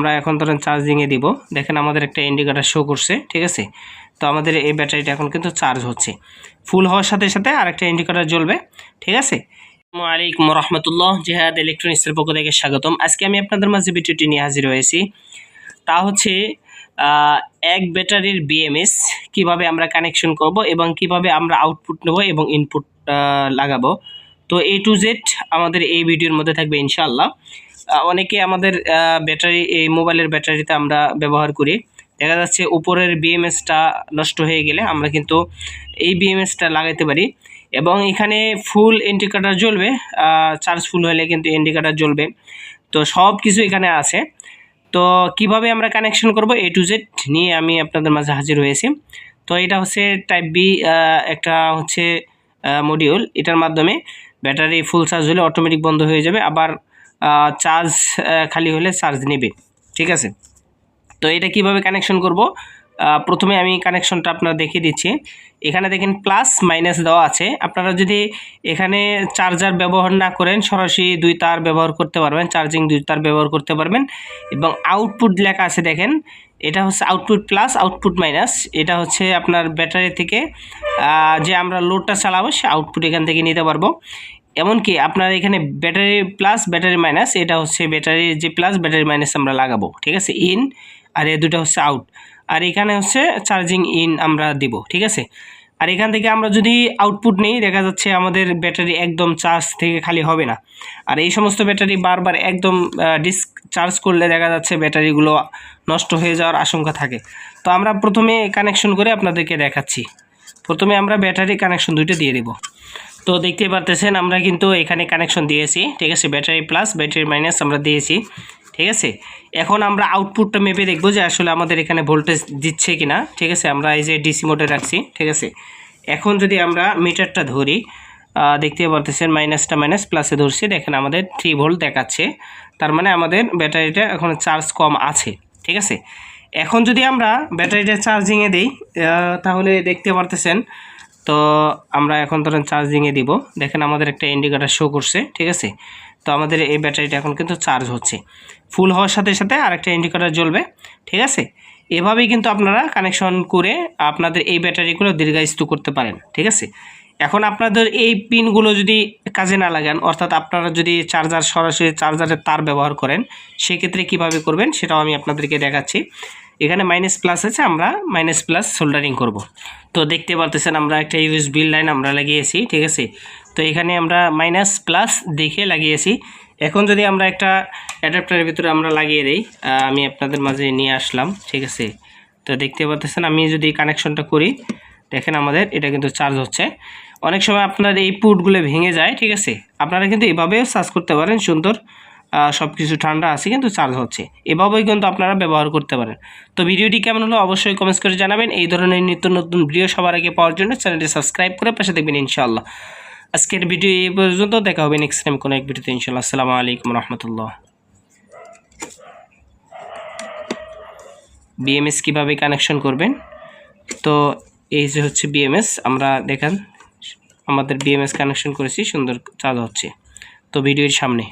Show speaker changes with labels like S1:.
S1: আমরা এখন ধরেন চার্জিংয়ে দিব। দেখেন আমাদের একটা ইন্ডিকেটার শো করছে, ঠিক আছে? তো আমাদের এই ব্যাটারিটা এখন কিন্তু চার্জ হচ্ছে। ফুল হওয়ার সাথে সাথে আরেকটা ইন্ডিকেটার জ্বলবে, ঠিক আছে? আলাইকুম রহমতুল্লাহ জেহাদ ইলেকট্রনিক্সের পক্ষ থেকে স্বাগতম। আজকে আমি আপনাদের মাঝে ভিডিওটি নিয়ে হাজির হয়েছি। তা হচ্ছে এক ব্যাটারির বিএমএস কীভাবে আমরা কানেকশন করব এবং কীভাবে আমরা আউটপুট নেব এবং ইনপুট লাগাবো। তো এ টু জেড আমাদের এই ভিডিওর মধ্যে থাকবে ইনশাআল্লাহ। আহ, অনেকে আমাদের ব্যাটারি এই মোবাইলের ব্যাটারিতে আমরা ব্যবহার করি। দেখা যাচ্ছে উপরের বিএমএসটা নষ্ট হয়ে গেলে আমরা কিন্তু এই বিএমএসটা লাগাইতে পারি। এবং এখানে ফুল ইন্ডিকেটার জ্বলবে চার্জ ফুল হলে কিন্তু ইন্ডিকেটার জ্বলবে। তো সব কিছু এখানে আছে। তো কীভাবে আমরা কানেকশন করব এ টু জেড নিয়ে আমি আপনাদের মাঝে হাজির হয়েছি। তো এটা হচ্ছে টাইপ বি একটা হচ্ছে মডিউল এটার মাধ্যমে ব্যাটারি ফুল চার্জ হলে অটোমেটিক বন্ধ হয়ে যাবে, আবার চার্জ খালি হলে চার্জ নেবে, ঠিক আছে? তো এটা কীভাবে কানেকশন করব? প্রথমে আমি কানেকশনটা আপনার দেখিয়ে দিচ্ছি। এখানে দেখেন প্লাস মাইনাস দেওয়া আছে। আপনারা যদি এখানে চার্জার ব্যবহার না করেন, সরাসরি দুই তার ব্যবহার করতে পারবেন চার্জিং দুই তার ব্যবহার করতে পারবেন এবং আউটপুট লেখা আছে দেখেন এটা হচ্ছে আউটপুট প্লাস আউটপুট মাইনাস এটা হচ্ছে আপনার ব্যাটারি থেকে যে আমরা লোডটা চালাবো, সে আউটপুট এখান থেকে নিতে পারব। এমনকি আপনার এখানে ব্যাটারি প্লাস ব্যাটারি মাইনাস এটা হচ্ছে ব্যাটারি যে প্লাস ব্যাটারি মাইনাস আমরা লাগাবো, ঠিক আছে? ইন আর এ দুটো হচ্ছে আউট আর এখানে হচ্ছে চার্জিং ইন আমরা দিব, ঠিক আছে? আর এখান থেকে আমরা যদি আউটপুট নেই, দেখা যাচ্ছে আমাদের ব্যাটারি একদম চার্জ থেকে খালি হবে না। আর এই সমস্ত ব্যাটারি বারবার একদম ডিস্ক চার্জ করলে দেখা যাচ্ছে ব্যাটারিগুলো নষ্ট হয়ে যাওয়ার আশঙ্কা থাকে। তো আমরা প্রথমে কানেকশন করে আপনাদেরকে দেখাচ্ছি। প্রথমে আমরা ব্যাটারি কানেকশন দুইটা দিয়ে দেবো। তো দেখতে পারতেছেন, আমরা কিন্তু এখানে কানেকশন দিয়েছি, ঠিক আছে? ব্যাটারি প্লাস ব্যাটারি মাইনাস আমরা দিয়েছি। ঠিক আছে? এখন আমরা আউটপুটটা মেপে দেখব যে আসলে আমাদের এখানে ভোল্টেজ দিচ্ছে কি না ঠিক আছে? আমরা এই যে ডিসি মোডে রাখছি। ঠিক আছে? এখন যদি আমরা মিটারটা ধরি দেখতে পারতেছেন মাইনাসটা মাইনাস প্লাসে ধরছি। দেখেন আমাদের থ্রি ভোল্ট দেখাচ্ছে। তার মানে আমাদের ব্যাটারিটা এখন চার্জ কম আছে। ঠিক আছে? এখন যদি আমরা ব্যাটারিটা চার্জিংয়ে দিই তাহলে দেখতে পারতেছেন তো আমরা এখন ধরেন চার্জিংয়ে দিব। দেখেন আমাদের একটা ইন্ডিকেটার শো করছে, ঠিক আছে? তো আমাদের এই ব্যাটারিটা এখন কিন্তু চার্জ হচ্ছে। ফুল হওয়ার সাথে সাথে আরেকটা ইন্ডিকেটার জ্বলবে, ঠিক আছে? এভাবেই কিন্তু আপনারা কানেকশন করে আপনাদের এই ব্যাটারিগুলো দীর্ঘায়িত করতে পারেন, ঠিক আছে? এখন আপনাদের এই পিনগুলো যদি কাজে না লাগান, অর্থাৎ আপনারা যদি চার্জার সরাসরি চার্জারের তার ব্যবহার করেন, সেক্ষেত্রে কীভাবে করবেন সেটাও আমি আপনাদেরকে দেখাচ্ছি। এখানে মাইনাস প্লাস আছে, আমরা মাইনাস প্লাস সোল্ডারিং করব। তো দেখতে পারতেছেন আমরা একটা ইউএসবি লাইন আমরা লাগিয়েছি, ঠিক আছে? তো এখানে আমরা মাইনাস প্লাস দেখে লাগিয়েছি। এখন যদি আমরা একটা অ্যাডাপ্টারের ভিতরে আমরা লাগিয়ে দিই আমি আপনাদের মাঝে নিয়ে আসলাম, ঠিক আছে? তো দেখতে পারতেছেন আমি যদি কানেকশনটা করি, দেখেন আমাদের এটা কিন্তু চার্জ হচ্ছে। অনেক সময় আপনার এই পুটগুলো ভেঙে যায়, ঠিক আছে? আপনারা কিন্তু এভাবেও চার্জ করতে পারেন সুন্দর। সব কিছু ঠান্ডা আছে, কিন্তু চার্জ হচ্ছে। এভাবেই কিন্তু আপনারা ব্যবহার করতে পারেন। তো ভিডিওটি কেমন হলো অবশ্যই কমেন্টস করে জানাবেন। এই ধরনের নিত্য নতুন ভিডিও সবার আগে পাওয়ার জন্য চ্যানেলটি সাবস্ক্রাইব করে পাশে দেখবেন ইনশাআল্লাহ। আজকের ভিডিও এই পর্যন্ত, দেখা হবে নেক্সট টাইম কোনো এক ভিডিওতে ইনশাআল্লাহ। আসসালামু আলাইকুম রহমতুল্লাহ। বিএমএস কীভাবে কানেকশন করবেন? তো এই যে হচ্ছে বিএমএস আমরা দেখান, আমাদের বিএমএস কানেকশন করেছি, সুন্দর চার্জ হচ্ছে। তো ভিডিওর সামনে।